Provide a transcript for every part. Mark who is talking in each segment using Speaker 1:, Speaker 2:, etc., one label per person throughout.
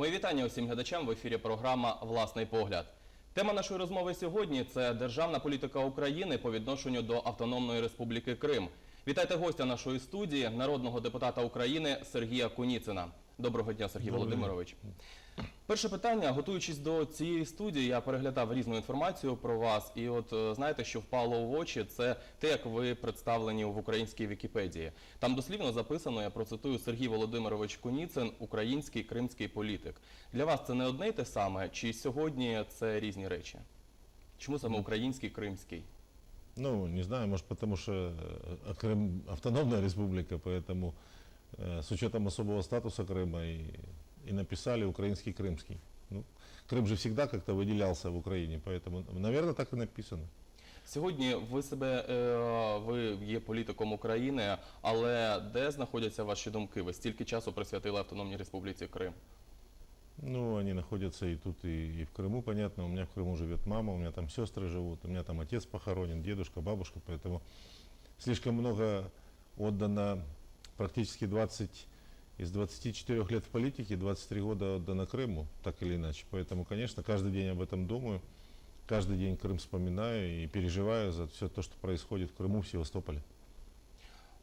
Speaker 1: Мої вітання усім глядачам в ефірі програма Власний погляд. Тема нашої розмови сьогодні це державна політика України по відношенню до Автономної Республіки Крим. Вітайте гостя нашої студії, народного депутата України Сергія Куніцина. Доброго дня, Сергій
Speaker 2: Доброго.
Speaker 1: Володимирович. Перше питання, готуючись до цієї студії, я переглядав різну інформацію про вас, і от е, знаєте, що впало в очі, це те, як ви представлені в українській Вікіпедії. Там дослівно записано, я процитую Сергій Володимирович Куніцин, український кримський політик. Для вас це не одне й те саме, чи сьогодні це різні речі? Чому саме український кримський?
Speaker 2: Ну, не знаю, может потому что э, Крым автономная республика, поэтому э, с учетом особого статуса Крыма и, и написали украинский крымский. Ну, Крым же всегда как-то выделялся в Украине, поэтому, наверное, так и написано.
Speaker 1: Сьогодні ви себе е, ви є політиком України, але де знаходяться ваші думки? Ви стільки часу присвятили Автономній Республіці Крим?
Speaker 2: Ну, они находятся и тут, и, и в Крыму, понятно. У меня в Крыму живет мама, у меня там сестры живут, у меня там отец похоронен, дедушка, бабушка, поэтому слишком много отдано, практически 20 из 24 лет в политике, 23 года отдано Крыму, так или иначе. Поэтому, конечно, каждый день об этом думаю, каждый день Крым вспоминаю и переживаю за все то, что происходит в Крыму, в Севастополе.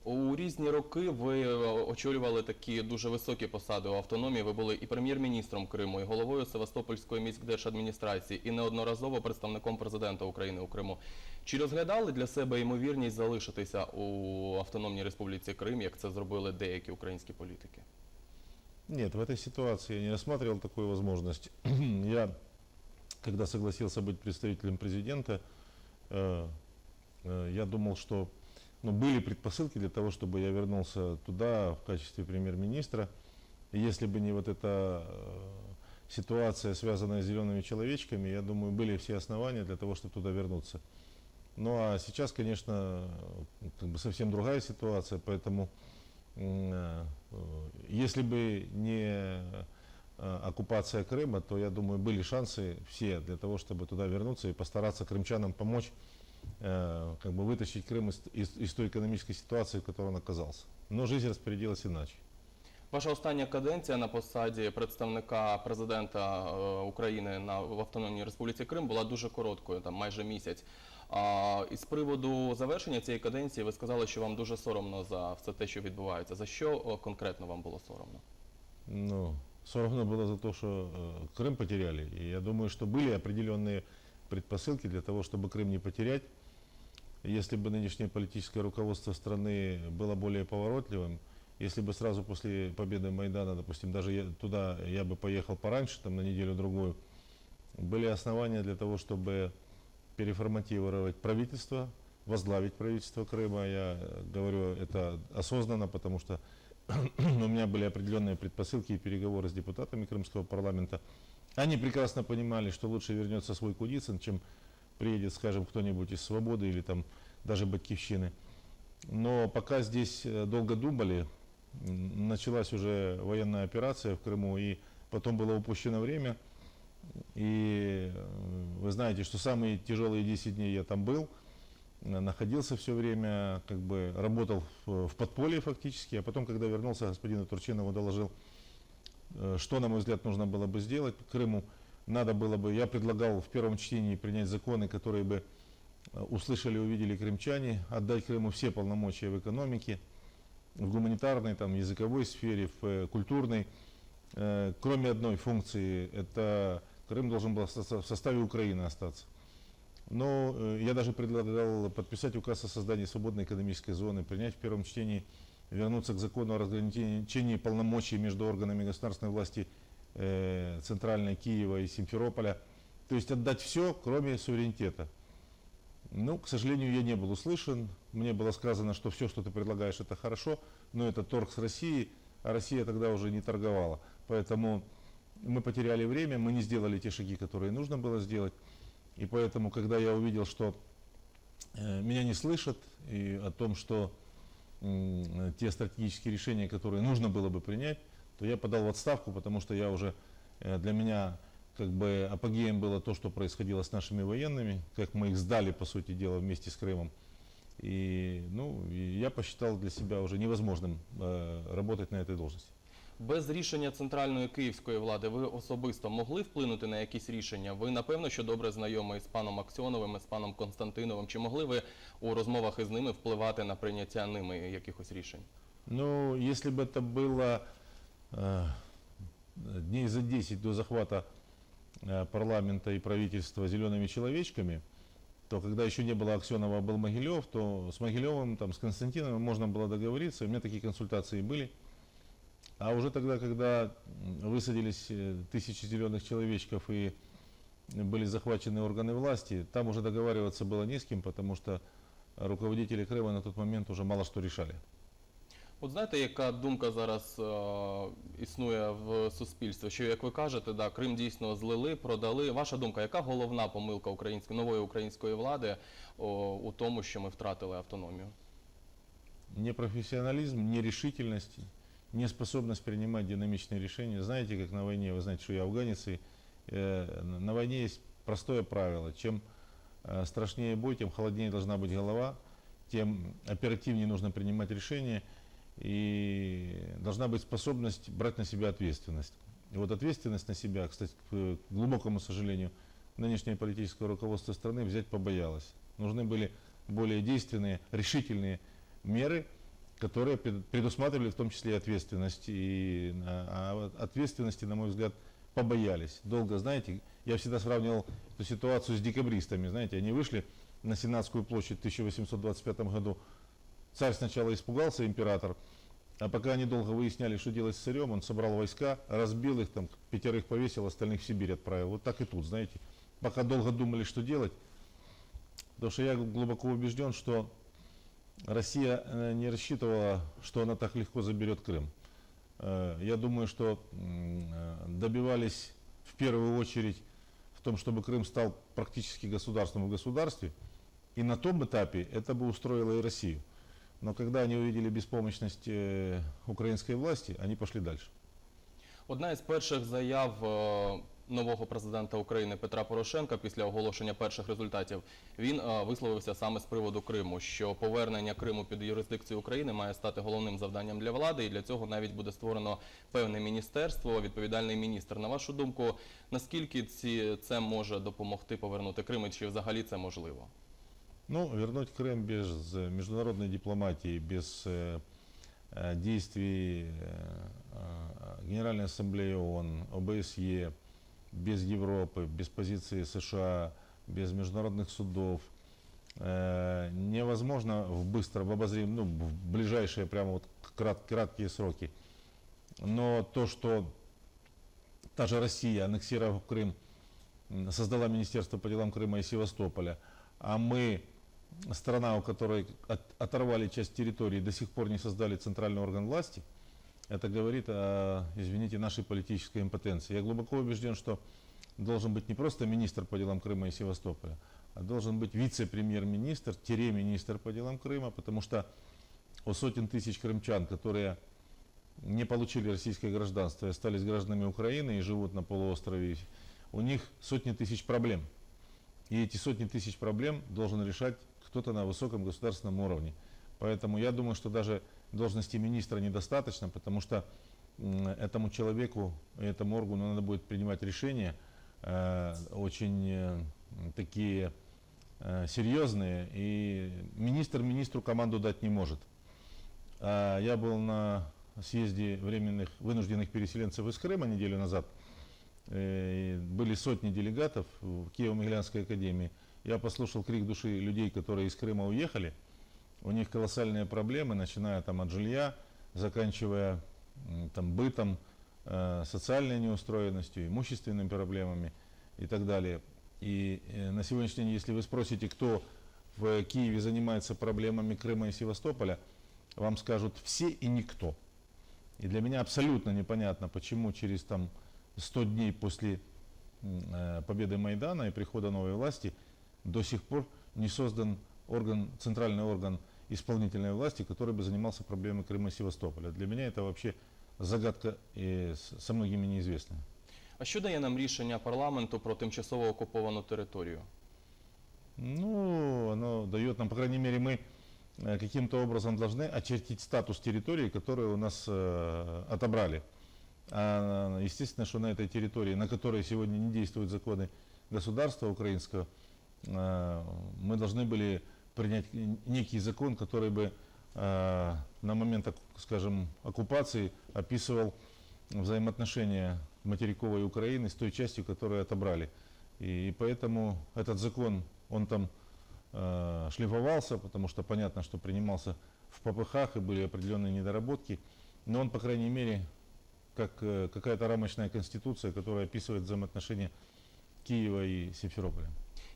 Speaker 1: У різні роки ви е, очолювали такі дуже високі посади у автономії. Ви були і прем'єр-міністром Криму, і головою Севастопольської міськдержадміністрації, і неодноразово представником президента України у Криму. Чи розглядали для себе ймовірність залишитися у Автономній Республіці Крим, як це зробили деякі українські політики?
Speaker 2: Нет, в этой ситуации я не рассматривал такую возможность. я, когда согласился быть представителем президента, э, э, я думал, что ну, были предпосылки для того, чтобы я вернулся туда в качестве премьер-министра. Если бы не вот эта э, ситуация, связанная с зелеными человечками, я думаю, были все основания для того, чтобы туда вернуться. Ну а сейчас, конечно, э, как бы совсем другая ситуация, поэтому м, э, если бы не э, оккупация Крыма, то, я думаю, были шансы все для того, чтобы туда вернуться и постараться крымчанам помочь э, как бы вытащить Крым из, из- из той экономической ситуации, в которой он оказался. Но жизнь распорядилась иначе.
Speaker 1: Ваша остання каденція на посаді представника президента е, України на в Автономній Республіці Крим була дуже короткою, там майже місяць. А і з приводу завершення цієї каденції ви сказали, що вам дуже соромно за все те, що відбувається. За що о, конкретно вам було соромно?
Speaker 2: Ну, соромно было за то, что э, Крым потеряли. И я думаю, что были определенные предпосылки для того, чтобы Крым не потерять. Если бы нынешнее политическое руководство страны было более поворотливым, если бы сразу после победы Майдана, допустим, даже я, туда я бы поехал пораньше, там на неделю-другую, были основания для того, чтобы переформатировать правительство, возглавить правительство Крыма. Я э, говорю это осознанно, потому что у меня были определенные предпосылки и переговоры с депутатами Крымского парламента. Они прекрасно понимали, что лучше вернется свой Кудицын, чем приедет, скажем, кто-нибудь из Свободы или там даже Батьковщины. Но пока здесь э, долго думали, началась уже военная операция в Крыму, и потом было упущено время. И э, вы знаете, что самые тяжелые 10 дней я там был, э, находился все время, как бы работал в, подполье фактически, а потом, когда вернулся, господину Турчинову доложил, что, на мой взгляд, нужно было бы сделать Крыму. Надо было бы, я предлагал в первом чтении принять законы, которые бы э, услышали, увидели крымчане, отдать Крыму все полномочия в экономике, в гуманитарной, там, языковой сфере, в э, культурной. Э, Кроме одной функции, это Крым должен был в составе Украины остаться. Но я даже предлагал подписать указ о создании свободной экономической зоны, принять в первом чтении, вернуться к закону о разграничении полномочий между органами государственной власти э, Центральной Киева и Симферополя. То есть отдать все, кроме суверенитета. Ну, к сожалению, я не был услышан. Мне было сказано, что все, что ты предлагаешь, это хорошо, но это торг с Россией, а Россия тогда уже не торговала. Поэтому мы потеряли время, мы не сделали те шаги, которые нужно было сделать. И поэтому, когда я увидел, что э, меня не слышат, и о том, что м, те стратегические решения, которые нужно было бы принять, то я подал в отставку, потому что я уже, э, для меня как бы апогеем было то, что происходило с нашими военными, как мы их сдали, по сути дела, вместе с Крымом. И, ну, и я посчитал для себя уже невозможным э, работать на этой должности.
Speaker 1: Без рішення центральної київської влади ви особисто могли вплинути на якісь рішення? Ви напевно, що добре знайомі з паном Аксьоновим, і з паном Константиновим. Чи могли ви у розмовах із ними впливати на прийняття ними якихось рішень?
Speaker 2: Ну, если бы это было э, дней за 10 до захвата э, парламента и правительства зелеными человечками, то когда еще не было Аксенова, а был Могилев, то с Могилевым, там, с Константиновым можно было договориться. У меня такие консультации были. А уже тогда, когда высадились э, тысячи зеленых человечков и были захвачены органы власти, там уже договариваться было не с кем, потому что руководители Крыма на тот момент уже мало что решали.
Speaker 1: От знаєте, яка думка зараз е, існує в суспільстві? Що, як ви кажете, да, Крим дійсно злили, продали. Ваша думка, яка головна помилка української нової української влади о, у тому, що ми втратили автономію?
Speaker 2: непрофессионализм, нерешительность, неспособность принимать динамичные решения. Знаете, как на войне, вы знаете, что я афганец, и э, на- на войне есть простое правило. Чем э, страшнее бой, тем холоднее должна быть голова, тем оперативнее нужно принимать решения, и должна быть способность брать на себя ответственность. И вот ответственность на себя, кстати, к глубокому сожалению, нынешнее политическое руководство страны взять побоялось. Нужны были более действенные, решительные меры, которые пред- предусматривали в том числе и ответственность. И а, ответственности, на мой взгляд, побоялись. Долго, знаете, я всегда сравнивал эту ситуацию с декабристами. Знаете, они вышли на Сенатскую площадь в 1825 году. Царь сначала испугался, император, а пока они долго выясняли, что делать с царем, он собрал войска, разбил их, там, пятерых повесил, остальных в Сибирь отправил. Вот так и тут, знаете. Пока долго думали, что делать, потому что я глубоко убежден, что Россия э, не рассчитывала, что она так легко заберет Крым. Э, Я думаю, что э, добивались в первую очередь в том, чтобы Крым стал практически государством в государстве. И на том этапе это бы устроило и Россию. Но когда они увидели беспомощность э, украинской власти, они пошли дальше.
Speaker 1: Одна із перших заяв е, нового президента України Петра Порошенка після оголошення перших результатів він е, висловився саме з приводу Криму, що повернення Криму під юрисдикцію України має стати головним завданням для влади, і для цього навіть буде створено певне міністерство, відповідальний міністр. На вашу думку, наскільки ці це може допомогти повернути Крим, і чи взагалі це можливо?
Speaker 2: Ну, вернуть Крым без э, международной дипломатии, без э, э, действий Генеральной Ассамблеи ООН, ОБСЕ, без Европы, без позиции США, без международных судов, невозможно в быстро, в обозрим, ну, в ближайшие прямо вот крат- краткие сроки. Но то, что та же Россия, аннексировав Крым, создала Министерство по делам Крыма и Севастополя, а мы, страна, у которой от- оторвали часть территории, до сих пор не создали центральный орган власти, это говорит о, извините, нашей политической импотенции. Я глубоко убежден, что должен быть не просто министр по делам Крыма и Севастополя, а должен быть вице-премьер-министр, тире-министр по делам Крыма, потому что у сотен тысяч крымчан, которые не получили российское гражданство и остались гражданами Украины и живут на полуострове, у них сотни тысяч проблем. И эти сотни тысяч проблем должен решать кто-то на высоком государственном уровне. Поэтому я думаю, что даже должности министра недостаточно, потому что этому человеку, этому органу надо будет принимать решения э, очень э, такие э, серьезные. И министр министру команду дать не может. А Я был на съезде временных вынужденных переселенцев из Крыма неделю назад. Были сотни делегатов в Киево-Могилянской академии. Я послушал крик души людей, которые из Крыма уехали. У них колоссальные проблемы, начиная там от жилья, заканчивая там, бытом, э, социальной неустроенностью, имущественными проблемами и так далее. И э, на сегодняшний день, если вы спросите, кто в Киеве занимается проблемами Крыма и Севастополя, вам скажут все и никто. И для меня абсолютно непонятно, почему через там 100 дней после э, победы Майдана и прихода новой власти до сих пор не создан орган, центральный орган исполнительной власти, который бы занимался проблемой Крыма и Севастополя. Для меня это вообще загадка и с- со многими неизвестная.
Speaker 1: А що дає нам рішення парламенту про тимчасово окуповану територію?
Speaker 2: Ну, оно дает нам, по крайней мере, мы э, каким-то образом должны очертить статус территории, которую у нас э, отобрали. А, естественно, что на этой территории, на которой сегодня не действуют законы государства украинского, а, мы должны были принять некий закон, который бы а, на момент, скажем, оккупации описывал взаимоотношения материковой Украины с той частью, которую отобрали. И поэтому этот закон, он там э, шлифовался, потому что понятно, что принимался в ППХ и были определенные недоработки. Но он, по крайней мере, как э, какая-то рамочная конституция, которая описывает взаимоотношения Киева и Симферополя.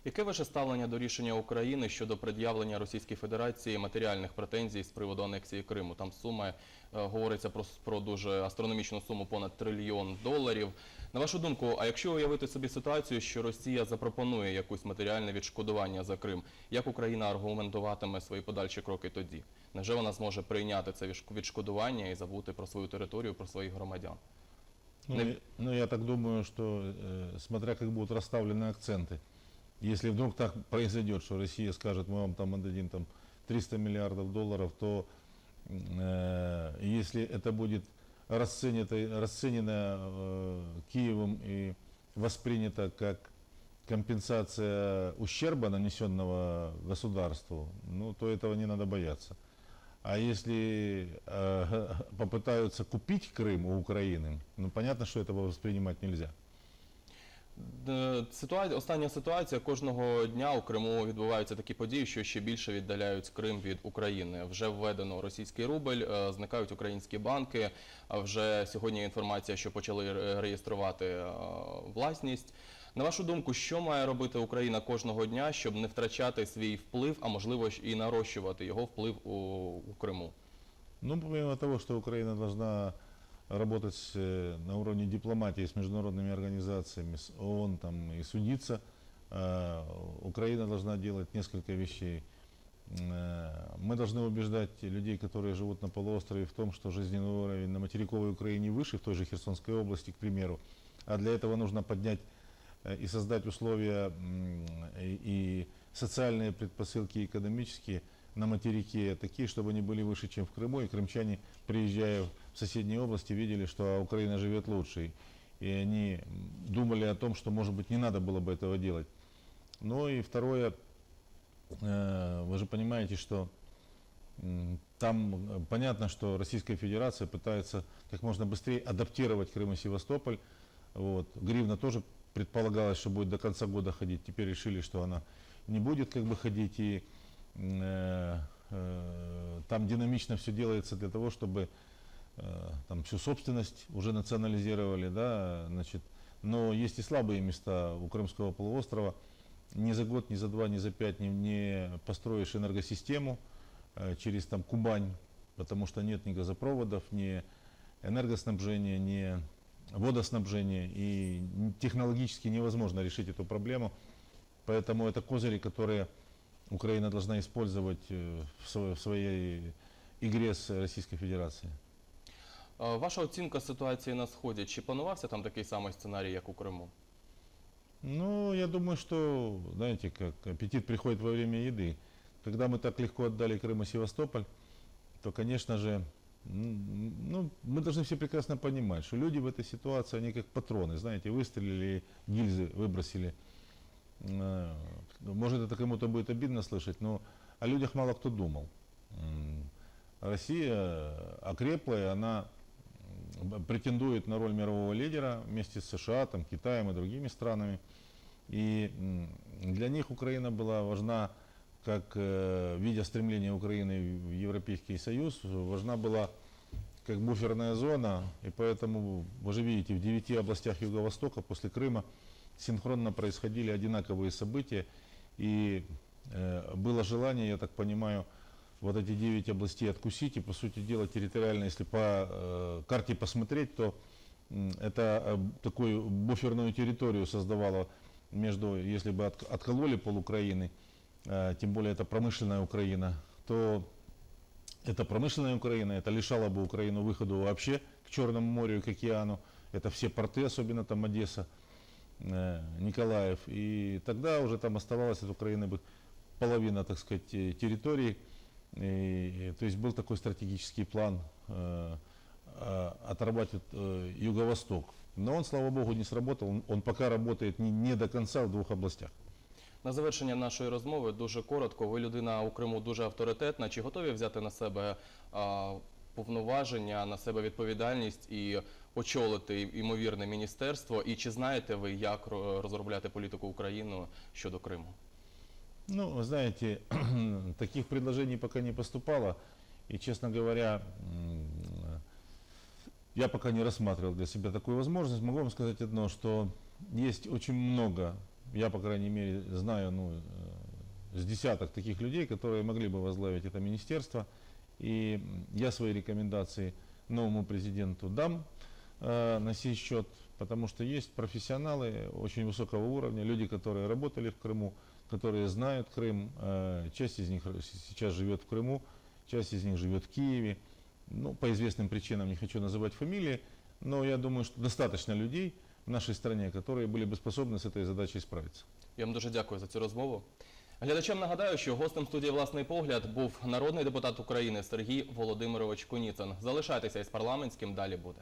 Speaker 1: Яке ваше ставлення до рішення України щодо пред'явлення Російській Федерації матеріальних претензій з приводу анексії Криму? Там сума е, говориться про, с- про дуже астрономічну суму понад трильйон доларів. На вашу думку, а якщо уявити собі ситуацію, що Росія запропонує якусь матеріальне відшкодування за Крим, як Україна аргументуватиме свої подальші кроки тоді? Невже вона зможе прийняти це відшк- відшкодування і забути про свою територію, про своїх громадян?
Speaker 2: Ну,
Speaker 1: Не-
Speaker 2: я- ну, я так думаю, что э, смотря как будут расставлены акценты. Если вдруг так произойдет, что Россия скажет, мы вам там отдадим там 300 миллиардов долларов, то э, если это будет расценено, расценено э, Киевом и воспринято как компенсация ущерба, нанесенного государству, ну, то этого не надо бояться. А если э, попытаются купить Крым у Украины, ну понятно, что этого воспринимать нельзя.
Speaker 1: Е, Ситуація, остання ситуація кожного дня у Криму відбуваються такі події, що ще більше віддаляють Крим від України. Вже введено російський рубль, е, зникають українські банки. Вже сьогодні інформація, що почали реєструвати е, власність. На вашу думку, що має робити Україна кожного дня, щоб не втрачати свій вплив, а можливо ж і нарощувати його вплив у, у Криму?
Speaker 2: Ну, помимо того, что Украина должна работать э, на уровне дипломатии с международными организациями, с ООН там, и судиться, э, Украина должна делать несколько вещей. Э, Мы должны убеждать людей, которые живут на полуострове, в том, что жизненный уровень на материковой Украине выше, в той же Херсонской области, к примеру. А для этого нужно поднять и создать условия и, социальные предпосылки, экономические на материке такие, чтобы они были выше, чем в Крыму, и крымчане, приезжая в соседние области, видели, что Украина живет лучше. И они думали о том, что, может быть, не надо было бы этого делать. Ну и второе, э, вы же понимаете, что там э, понятно, что Российская Федерация пытается как можно быстрее адаптировать Крым и Севастополь. Вот. Гривна тоже предполагалось, что будет до конца года ходить. Теперь решили, что она не будет как бы ходить. И там динамично все делается для того, чтобы э, там всю собственность уже национализировали, да, значит. Но есть и слабые места у Крымского полуострова. Ни за год, ни за два, ни за пять не, не построишь энергосистему э, через там Кубань, потому что нет ни газопроводов, ни энергоснабжения, ни водоснабжения, и технологически невозможно решить эту проблему. Поэтому это козыри, которые Украина должна использовать э, в сво- в своей игре с Российской Федерацией.
Speaker 1: Е, Ваша оцінка ситуації на сході чи планувався там такий самий сценарій, як у Криму?
Speaker 2: Ну, я думаю, что, знаете, как аппетит приходит во время еды. Когда мы так легко отдали Крым и Севастополь, то, конечно же, м, ну, мы должны все прекрасно понимать, что люди в этой ситуации, они как патроны, знаете, выстрелили, гильзы выбросили. Э, Может, это кому-то будет обидно слышать, но о людях мало кто думал. Россия окреплая, она м, претендует на роль мирового лидера вместе с США, там, Китаем и другими странами. И для них Украина была важна, как э, видя стремление Украины в Европейский Союз, важна была как буферная зона, и поэтому, вы же видите, в девяти областях Юго-Востока после Крыма синхронно происходили одинаковые события, и э, было желание, я так понимаю, вот эти 9 областей откусить, и по сути дела территориально, если по э, карте посмотреть, то м, это э, такую буферную территорию создавало между, если бы от- откололи пол Украины, э, тем более это промышленная Украина, то это промышленная Украина, это лишало бы Украину выхода вообще к Черному морю и к океану. Это все порты, особенно там Одесса, э, Николаев. И тогда уже там оставалась от Украины бы половина, так сказать, э, территории. И, то есть был такой стратегический план э, э, отрабатывать э, Юго-Восток. Но он, слава богу, не сработал. Он, он пока работает не, не до конца в двух областях.
Speaker 1: На завершення нашої розмови дуже коротко. Ви людина у Криму дуже авторитетна. Чи готові взяти на себе а, повноваження, на себе відповідальність і очолити ймовірне міністерство? І чи знаєте ви, як ро- розробляти політику України щодо Криму?
Speaker 2: Ну, вы знаете, таких предложений пока не поступало. И, честно говоря, м, я пока не рассматривал для себя такую возможность. Могу вам сказать одно, что есть очень много, я, по крайней мере, знаю ну, э, с десяток таких людей, которые могли бы возглавить это министерство. и я свои рекомендации новому президенту дам э, на сей счет, потому что есть профессионалы очень высокого уровня, люди, которые работали в Крыму, которые знают Крым. Э, Часть из них сейчас живет в Крыму, часть из них живет в Киеве. Ну, по известным причинам не хочу называть фамилии, но я думаю, что достаточно людей в нашей стране, которые были бы способны с этой задачей справиться.
Speaker 1: Я вам дуже дякую за цю розмову. Глядачам нагадаю, що гостем студії Власний погляд був народний депутат України Сергій Володимирович Куніцин. Залишайтеся із парламентським, далі буде.